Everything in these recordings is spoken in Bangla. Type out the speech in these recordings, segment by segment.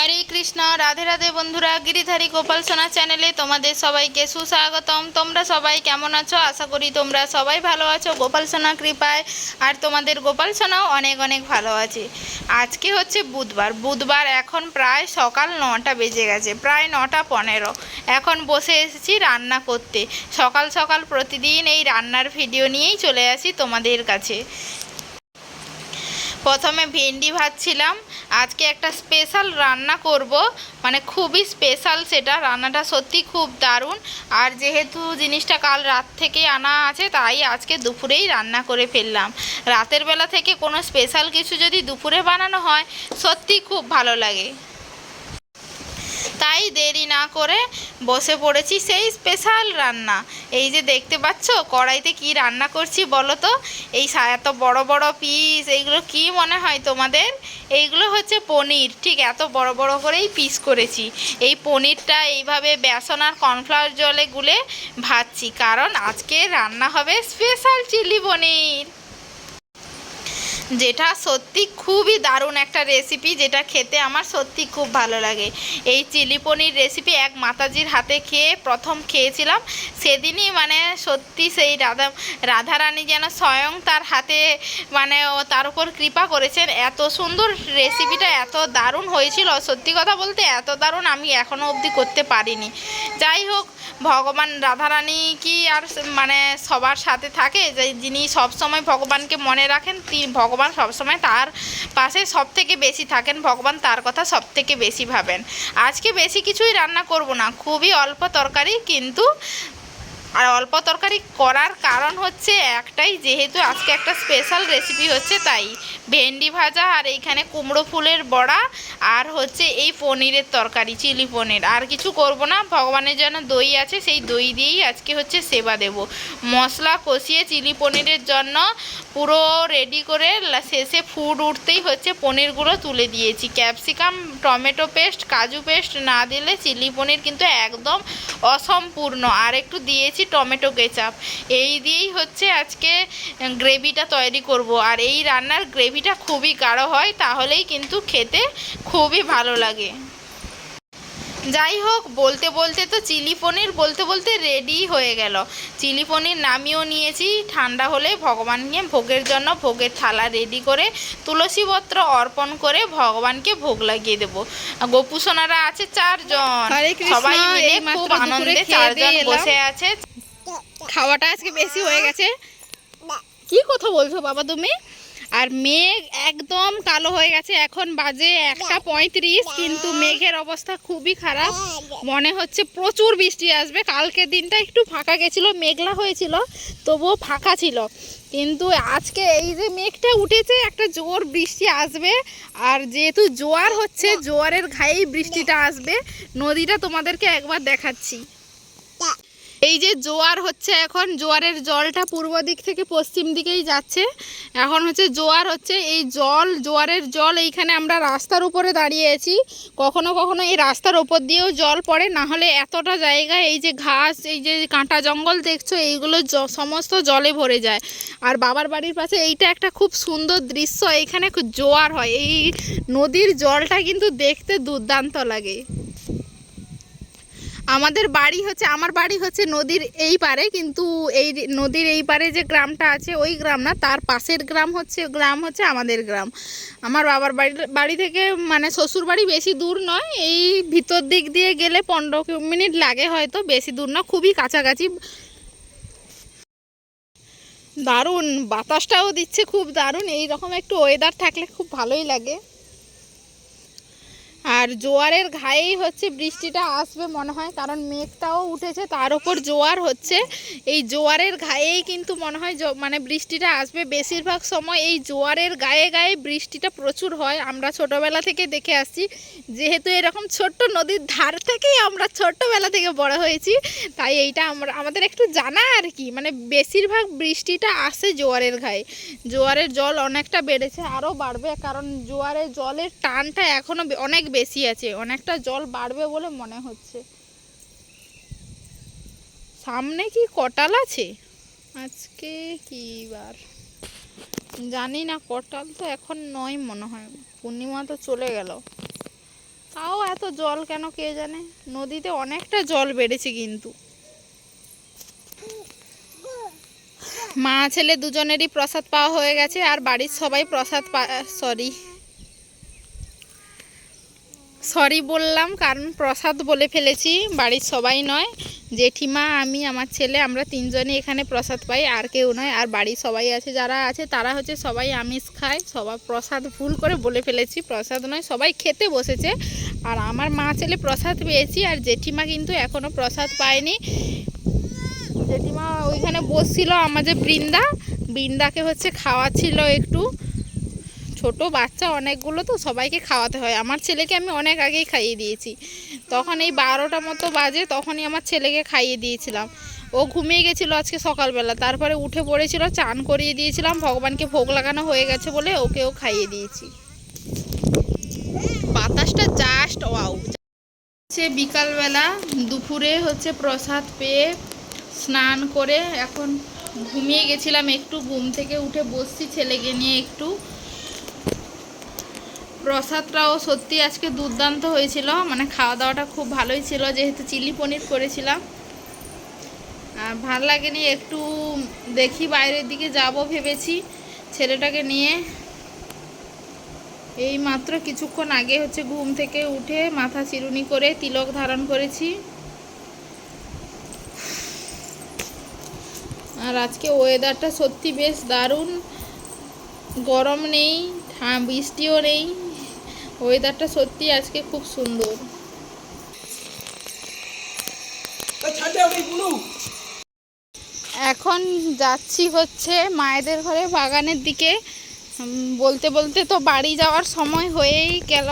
হরে কৃষ্ণ, রাধে রাধে বন্ধুরা, গিরিধারী গোপাল সোনা চ্যানেলে তোমাদের সবাইকে সুস্বাগতম। তোমরা সবাই কেমন আছো? আশা করি তোমরা সবাই ভালো আছো। গোপাল সোনা কৃপায়, আর তোমাদের গোপাল সোনাও অনেক অনেক ভালো আছে। আজকে হচ্ছে বুধবার। বুধবার এখন প্রায় সকাল নটা বেজে গেছে, প্রায় নটা পনেরো। এখন বসে এসেছি রান্না করতে। সকাল সকাল প্রতিদিন এই রান্নার ভিডিও নিয়েই চলে আসি তোমাদের কাছে। প্রথমে ভেন্ডি ভাজছিলাম। আজকে একটা স্পেশাল রান্না করব। মানে খুবই স্পেশাল সেটা। রান্নাটা সত্যি খুব দারুণ। আর যেহেতু জিনিসটা কাল রাত থেকে আনা আছে, তাই আজকে দুপুরেই রান্না করে ফেললাম। রাতের বেলা থেকে কোনো স্পেশাল কিছু যদি দুপুরে বানানো হয়, সত্যি খুব ভালো লাগে। তাই দেরি না করে বসে পড়েছি, সেই স্পেশাল রান্না। এই যে দেখতে পাচ্ছ, কড়াইতে কি রান্না করছি বলো তো? এই এত বড় বড় পিস এইগুলো কি মনে হয় তোমাদের? এইগুলো হচ্ছে পনির, ঠিক, এত বড় বড় করেই পিস করেছি। এই পনিরটা এইভাবে বেসন আর কর্নফ্লাওয়ার জলে গুলে ভাজছি, কারণ আজকে রান্না হবে স্পেশাল চিলি পনির। যেটা সত্যি খুবই দারুণ একটা রেসিপি যেটা খেতে আমার সত্যি খুব ভালো লাগে। এই চিলি পনির রেসিপি এক মাতাজির হাতে খেয়ে প্রথম খেয়েছিলাম। সেদিনই মানে সত্যি সেই রাধা, রাধারানী যেন স্বয়ং তার হাতে মানে তার উপর কৃপা করেছেন। এত সুন্দর রেসিপিটা এত দারুণ হয়েছিল। সত্যি কথা বলতে এত দারুণ আমি এখনও অবধি করতে পারিনি। যাই হোক, ভগবান রাধারানী কি আর মানে সবার সাথে থাকে? যে যিনি সবসময় ভগবানকে মনে রাখেন তিনি ভগবান সবসময় তার পাশে সব থেকে বেশি থাকেন, ভগবান তার কথা সব থেকে বেশি ভাবেন। আজকে বেশি কিছুই রান্না করব না, খুবই অল্প তরকারি কিন্তু, আর অল্প তরকারি করার কারণ হচ্ছে একটাই, যেহেতু আজকে একটা স্পেশাল রেসিপি হচ্ছে তাই। ভেন্ডি ভাজা আর এইখানে কুমড়ো ফুলের বড়া আর হচ্ছে এই পনিরের তরকারি, চিলি পনির। আর কিছু করব না, ভগবানের জন্য দই আছে, সেই দই দিয়েই আজকে হচ্ছে সেবা দেব। মশলা কষিয়ে চিলি পনিরের জন্য পুরো রেডি করে শেষে ফুড উঠতেই হচ্ছে পনিরগুলো তুলে দিয়েছি। ক্যাপসিকাম টমেটো পেস্ট কাজু পেস্ট না দিলে চিলি পনির কিন্তু একদম অসম্পূর্ণ। আর একটু দিয়েছি টমেটো কেচাপ এই দিয়েই হচ্ছে আজকে গ্রেভিটা তৈরি করব। আর এই রান্নার গ্রেভিটা খুবই গাঢ় হয়, তাহলেই কিন্তু খেতে খুবই ভালো লাগে। যাই হোক বলতে বলতে তো চিলি পনির বলতে বলতে রেডি হয়ে গেল। চিলি পনির নামিয়েও নিয়েছি ঠান্ডা হলে ভগবানকে ভোগের জন্য ভোগের থালা রেডি করে তুলসী পত্র অর্পণ করে ভগবানকে ভোগ লাগিয়ে দেব। গোপু সোনারা আছে চারজন। সবাই মিলে খুব আনন্দে চারজন। বসে আছে। খাওয়াটা আজকে বেশি হয়ে গেছে। কি কথা বলছো বাবা তুমি? আর মেঘ একদম কালো হয়ে গেছে। এখন বাজে একটা পঁয়ত্রিশ, কিন্তু মেঘের অবস্থা খুবই খারাপ। মনে হচ্ছে প্রচুর বৃষ্টি আসবে। কালকের দিনটা একটু ফাঁকা গেছিল, মেঘলা হয়েছিল, তবুও ফাঁকা ছিল। কিন্তু আজকে এই যে মেঘটা উঠেছে, একটা জোর বৃষ্টি আসবে। আর যেহেতু জোয়ার হচ্ছে, জোয়ারের ঘায়েই বৃষ্টিটা আসবে। নদীটা তোমাদেরকে একবার দেখাচ্ছি। এই যে জোয়ার হচ্ছে এখন, জোয়ারের জলটা পূর্ব দিক থেকে পশ্চিম দিকেই যাচ্ছে। এখন হচ্ছে জোয়ার হচ্ছে, এই জল, জোয়ারের জল এইখানে আমরা রাস্তার উপরে দাঁড়িয়ে আছি। কখনো কখনো এই রাস্তার ওপর দিয়েও জল পড়ে, না হলে এতটা জায়গায় এই যে ঘাস, এই যে কাঁটা জঙ্গল দেখছ, এইগুলো সমস্ত জলে ভরে যায়। আর বাবার বাড়ির পাশে এইটা একটা খুব সুন্দর দৃশ্য, এইখানে জোয়ার হয়। এই নদীর জলটা কিন্তু দেখতে দুর্দান্ত লাগে। আমাদের বাড়ি হচ্ছে, আমার বাড়ি হচ্ছে নদীর এই পারে, কিন্তু এই নদীর এই পারে যে গ্রামটা আছে, ওই গ্রাম না, তার পাশের গ্রাম হচ্ছে গ্রাম হচ্ছে আমাদের গ্রাম। আমার বাবার বাড়ি বাড়ি থেকে মানে শ্বশুর বাড়ি বেশি দূর নয়, এই ভিতর দিক দিয়ে গেলে পনেরো মিনিট লাগে হয়তো, বেশি দূর না, খুবই কাছাকাছি। দারুণ, বাতাসটাও দিচ্ছে, খুব দারুণ এই রকম একটু ওয়েদার থাকলে খুব ভালোই লাগে। আর জোয়ারের ঘায়েই হচ্ছে বৃষ্টিটা আসবে মনে হয়, কারণ মেঘটাও উঠেছে, তার উপর জোয়ার হচ্ছে। এই জোয়ারের ঘায়েই কিন্তু মনে হয় মানে বৃষ্টিটা আসবে। বেশিরভাগ সময় এই জোয়ারের গায়ে গায়ে বৃষ্টিটা প্রচুর হয়। আমরা ছোটোবেলা থেকে দেখে আসছি, যেহেতু এরকম ছোট্ট নদীর ধার থেকেই আমরা ছোট্টবেলা থেকে বড় হয়েছি, তাই এইটা আমরা, আমাদের একটু জানা আর কি। মানে বেশিরভাগ বৃষ্টিটা আসে জোয়ারের ঘায়ে। জোয়ারের জল অনেকটা বেড়েছে, আরও বাড়বে, কারণ জোয়ারের জলের টানটা এখনও অনেক বেশি আছে, অনেকটা জল বাড়বে বলে মনে হচ্ছে। সামনে কি কটাল আছে? আজকে কি বার? জানি না, কটাল তো এখন নয় মনে হয়। পূর্ণিমা তো চলে গেল। তাও এত জল কেন কে জানে? নদীতে অনেকটা জল বেড়েছে কিন্তু। মা ছেলে দুজনেরই প্রসাদ পাওয়া হয়ে গেছে, আর বাড়ির সবাই প্রসাদ সরি সরি বললাম, কারণ প্রসাদ বলে ফেলেছি, বাড়ির সবাই নয়। জেঠিমা, আমি, আমার ছেলে, আমরা তিনজনই এখানে প্রসাদ পাই, আর কেউ নয়। আর বাড়ির সবাই আছে, যারা আছে, তারা হচ্ছে সবাই আমিষ খায়। সবাই প্রসাদ ভুল করে বলে ফেলেছি, প্রসাদ নয়, সবাই খেতে বসেছে। আর আমার মা ছেলে প্রসাদ পেয়েছি, আর জেঠিমা কিন্তু এখনও প্রসাদ পায়নি। জেঠিমা ওইখানে বসছিল আমাদের বৃন্দা। বৃন্দাকে হচ্ছে খাওয়াচ্ছিল একটু। ছোট বাচ্চা অনেকগুলো তো সবাইকে খাওয়াতে হয়। আমার ছেলেকে আমি অনেক আগেই খাইয়ে দিয়েছি। তখন এই বারোটা মতো বাজে, তখনই আমার ছেলেকে খাইয়ে দিয়েছিলাম। ও ঘুমিয়ে গেছিল আজকে সকালবেলা। তারপরে উঠে পড়েছিল, চান করিয়ে দিয়েছিলাম। ভগবানকে ভোগ লাগানো হয়ে গেছে বলে ওকেও খাইয়ে দিয়েছি। বাতাসটা জাস্ট ওয়াও হচ্ছে বিকালবেলা, দুপুরে হচ্ছে প্রসাদ পেয়ে স্নান করে এখন ঘুমিয়ে গেছিলাম। একটু ঘুম থেকে উঠে বসছি ছেলেকে নিয়ে একটু। প্রসাদটাও সত্যি আজকে দুর্দান্ত হয়েছিল। মানে খাওয়া দাওয়াটা খুব ভালোই ছিল, যেহেতু চিলি পনির করেছিলাম। আর ভালো লাগেনি, একটু দেখি বাইরের দিকে যাব ভেবেছি ছেলেটাকে নিয়ে। এই মাত্র কিছুক্ষণ আগে হচ্ছে ঘুম থেকে উঠে মাথা চিরুনি করে তিলক ধারণ করেছি। আর আজকে ওয়েদারটা সত্যি বেশ দারুণ। গরম নেই বৃষ্টিও নেই। ওয়েদারটা সত্যি আজকে খুব সুন্দর। এখন যাচ্ছি হচ্ছে মায়েদের ঘরে বাগানের দিকে। বলতে বলতে তো বাড়ি যাওয়ার সময় হয়েই গেল।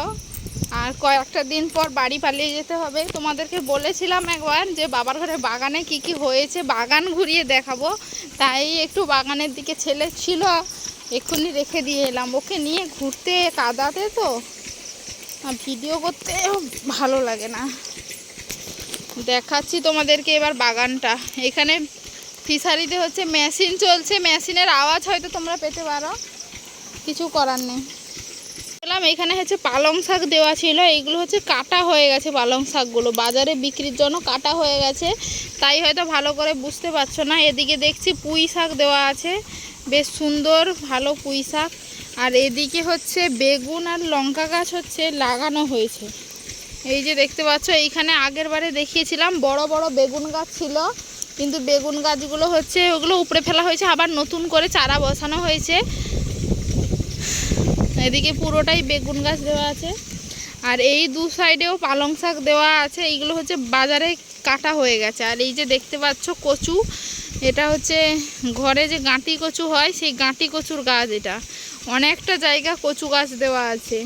আর কয়েকটা দিন পর বাড়ি পালিয়ে যেতে হবে। তোমাদেরকে বলেছিলাম একবার যে বাবার ঘরে বাগানে কি কি হয়েছে বাগান ঘুরিয়ে দেখাবো। তাই একটু বাগানের দিকে ছেলে ছিল এক্ষুনি রেখে দিয়ে এলাম। ওকে নিয়ে ঘুরতে কাদাতে তো ভিডিও করতে ভালো লাগে না। দেখাচ্ছি তোমাদেরকে এবার বাগানটা। এখানে ফিশারিতে হচ্ছে মেশিন চলছে। মেশিনের আওয়াজ হয়তো তোমরা পেতে পারো। কিছু করার নেই। বললাম এখানে হচ্ছে পালং শাক দেওয়া ছিল। এইগুলো হচ্ছে কাটা হয়ে গেছে পালং শাকগুলো। বাজারে বিক্রির জন্য কাটা হয়ে গেছে। তাই হয়তো ভালো করে বুঝতে পারছ না। এদিকে দেখছি পুঁই শাক দেওয়া আছে। বেশ সুন্দর, ভালো পুঁই শাক। আর এদিকে হচ্ছে বেগুন আর লঙ্কা গাছ হচ্ছে লাগানো হয়েছে। এই যে দেখতে পাচ্ছ, এইখানে আগের বারে দেখিয়েছিলাম, বড় বড় বেগুন গাছ ছিল, কিন্তু বেগুন গাছগুলো হচ্ছে ওগুলো উপড়ে ফেলা হয়েছে, আবার নতুন করে চারা বসানো হয়েছে। এদিকে পুরোটাই বেগুন গাছ দেওয়া আছে। আর এই দু সাইডেও পালং শাক দেওয়া আছে, এইগুলো হচ্ছে বাজারে কাটা হয়ে গেছে। আর এই যে দেখতে পাচ্ছ কচু, এটা হচ্ছে ঘরে যে গাঁটি কচু হয়, সেই গাঁটি কচুর গাছ এটা। অনেকটা জায়গা কচু গাছ দেওয়া আছে।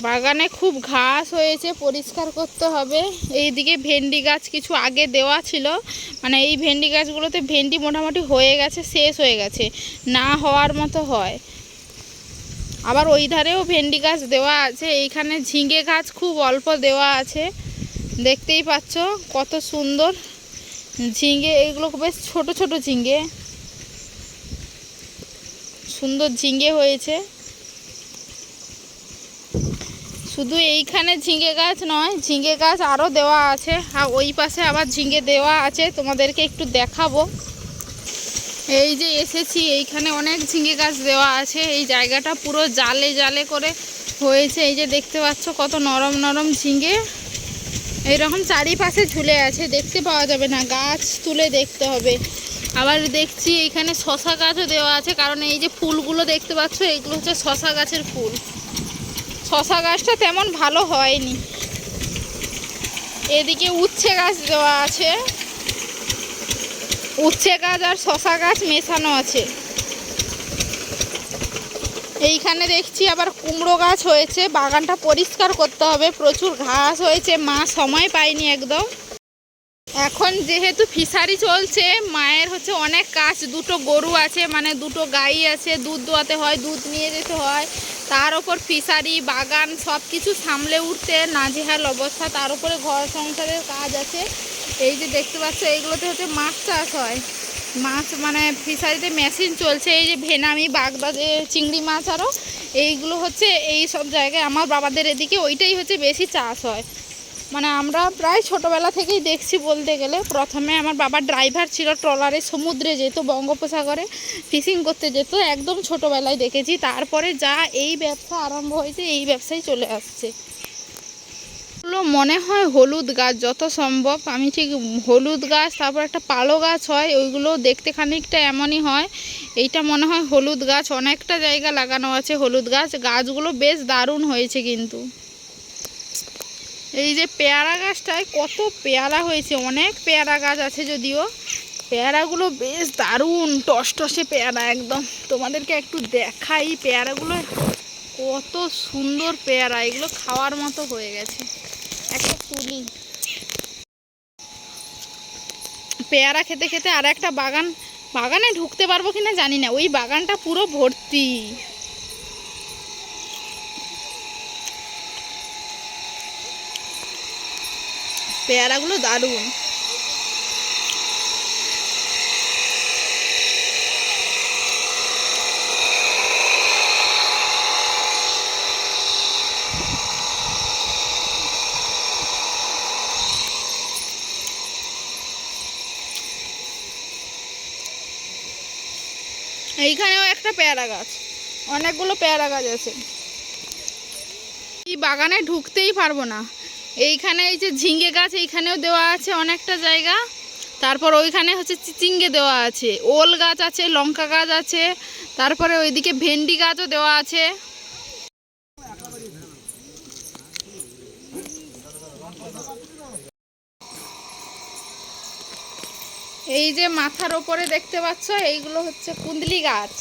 বাগানে খুব ঘাস হয়েছে, পরিষ্কার করতে হবে। এইদিকে ভেন্ডি গাছ কিছু আগে দেওয়া ছিল। মানে এই ভেন্ডি গাছগুলোতে ভেন্ডি মোটামুটি হয়ে গেছে, শেষ হয়ে গেছে। না হওয়ার মতো হয়। আবার ওই ধারেও ভেন্ডি গাছ দেওয়া আছে। এইখানে ঝিঙে গাছ খুব অল্প দেওয়া আছে। দেখতেই পাচ্ছ কত সুন্দর। ঝিঙে, এগুলো বেশ ছোট ছোট ঝিঙে। সুন্দর ঝিঙে হয়েছে। শুধু এইখানে ঝিঙে গাছ নয়, ঝিঙে গাছ আরও দেওয়া আছে। আর ওই পাশে আবার ঝিঙে দেওয়া আছে, তোমাদেরকে একটু দেখাবো। এই যে এসেছি, এইখানে অনেক ঝিঙে গাছ দেওয়া আছে। এই জায়গাটা পুরো জালে জালে করে হয়েছে। এই যে দেখতে পাচ্ছ, কত নরম নরম ঝিঙে। এইরকম চারিপাশে ঝুলে আছে, দেখতে পাওয়া যাবে না। গাছ তুলে দেখতে হবে। আবার দেখছি এখানে শশা গাছও দেওয়া আছে, কারণ এই যে ফুলগুলো দেখতে পাচ্ছ এইগুলো হচ্ছে শশা গাছের ফুল। শশা গাছটা তেমন ভালো হয়নি। এদিকে উচ্ছে গাছ দেওয়া আছে। উচ্ছে গাছ আর শশা গাছ মেশানো আছে। এইখানে দেখছি আবার কুমড়ো গাছ হয়েছে, বাগানটা পরিষ্কার করতে হবে, প্রচুর ঘাস হয়েছে, মা সময় পায়নি একদম। এখন যেহেতু ফিশারি চলছে, মায়ের হচ্ছে অনেক কাজ, দুটো গরু আছে মানে দুটো গাই আছে, দুধ দোয়াতে হয়, দুধ নিয়ে যেতে হয়, তার ওপর ফিশারি, বাগান সব কিছু সামলে উঠতে নাজেহাল অবস্থা, তার উপরে ঘর সংসারের কাজ আছে। এই যে দেখতে পাচ্ছ, এইগুলোতে হচ্ছে মাছ চাষ হয়। মাছ মানে ফিশারিতে মেশিন চলছে, এই যে ভেনামি বাগদা যে চিংড়ি মাছ আরও এইগুলো হচ্ছে এই সব জায়গায়, আমার বাবাদের এদিকে ওইটাই হচ্ছে বেশি চাষ হয়। মানে আমরা প্রায় ছোটোবেলা থেকেই দেখছি বলতে গেলে। প্রথমে আমার বাবা ড্রাইভার ছিল ট্রলারে, সমুদ্রে যেত, বঙ্গোপসাগরে ফিশিং করতে যেত, একদম ছোটোবেলায় দেখেছি। তারপরে যা এই ব্যবসা আরম্ভ হয়েছে, এই ব্যবসায় চলে আসছে। এগুলো মনে হয় হলুদ গাছ যত সম্ভব। আমি ঠিক হলুদ গাছ, তারপর একটা পালো গাছ হয়, ওইগুলো দেখতে খানিকটা এমনই হয়। এইটা মনে হয় হলুদ গাছ, অনেকটা জায়গা লাগানো আছে হলুদ গাছ। গাছগুলো বেশ দারুণ হয়েছে কিন্তু। এই যে পেয়ারা গাছটায় কত পেয়ারা হয়েছে, অনেক পেয়ারা গাছ আছে যদিও। পেয়ারাগুলো বেশ দারুণ, টসটসে পেয়ারা একদম। তোমাদেরকে একটু দেখাই পেয়ারাগুলো কত সুন্দর পেয়ারা, এগুলো খাওয়ার মতো হয়ে গেছে। একটা তুলি পেয়ারা খেতে খেতে আর একটা বাগান, বাগানে ঢুকতে পারব কিনা জানি না, ওই বাগানটা পুরো ভর্তি। পেয়ারাগুলো দারুণ। এইখানেও একটা পেয়ারা গাছ। অনেকগুলো পেয়ারা গাছ আছে। এই বাগানে ঢুকতেই পারব না। এইখানে এই যে ঝিঙ্গে গাছ এইখানেও দেওয়া আছে অনেকটা জায়গা। তারপর ওইখানে হচ্ছে চিচিঙ্গে দেওয়া আছে, ওল গাছ আছে, লঙ্কা গাছ আছে, তারপরে ওইদিকে ভেন্ডি গাছও দেওয়া আছে। এই যে মাথার ওপরে দেখতে পাচ্ছ, এইগুলো হচ্ছে কুন্দলি গাছ।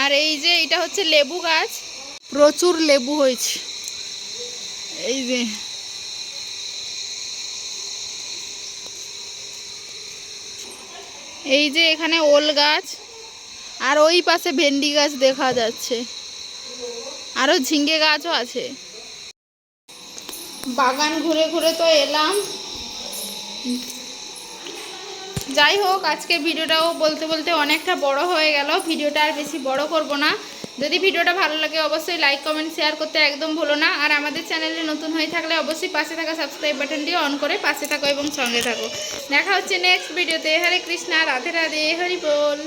আর এই যে এটা হচ্ছে লেবু গাছ প্রচুর লেবু হয়েছে। এই যে। এই যে এখানে ওল গাছ, আর ওই পাশে ভেন্ডি গাছ দেখা যাচ্ছে। আরও ঝিঙ্গে গাছও আছে। বাগান ঘুরে ঘুরে তো এলাম। যাই হোক, আজকে ভিডিওটাও বলতে বলতে অনেকটা বড় হয়ে গেল। ভিডিওটা আর বেশি বড় করব না। যদি ভিডিওটা ভালো লাগে, অবশ্যই লাইক কমেন্ট শেয়ার করতে একদম ভুলো না। আর আমাদের চ্যানেলে নতুন হয়ে থাকলে অবশ্যই পাশে থাকা সাবস্ক্রাইব বাটনটি অন করে পাশে থাকো এবং সঙ্গে থাকো। দেখা হচ্ছে নেক্সট ভিডিওতে হরে কৃষ্ণা, রাধে রাধে, হরি বল।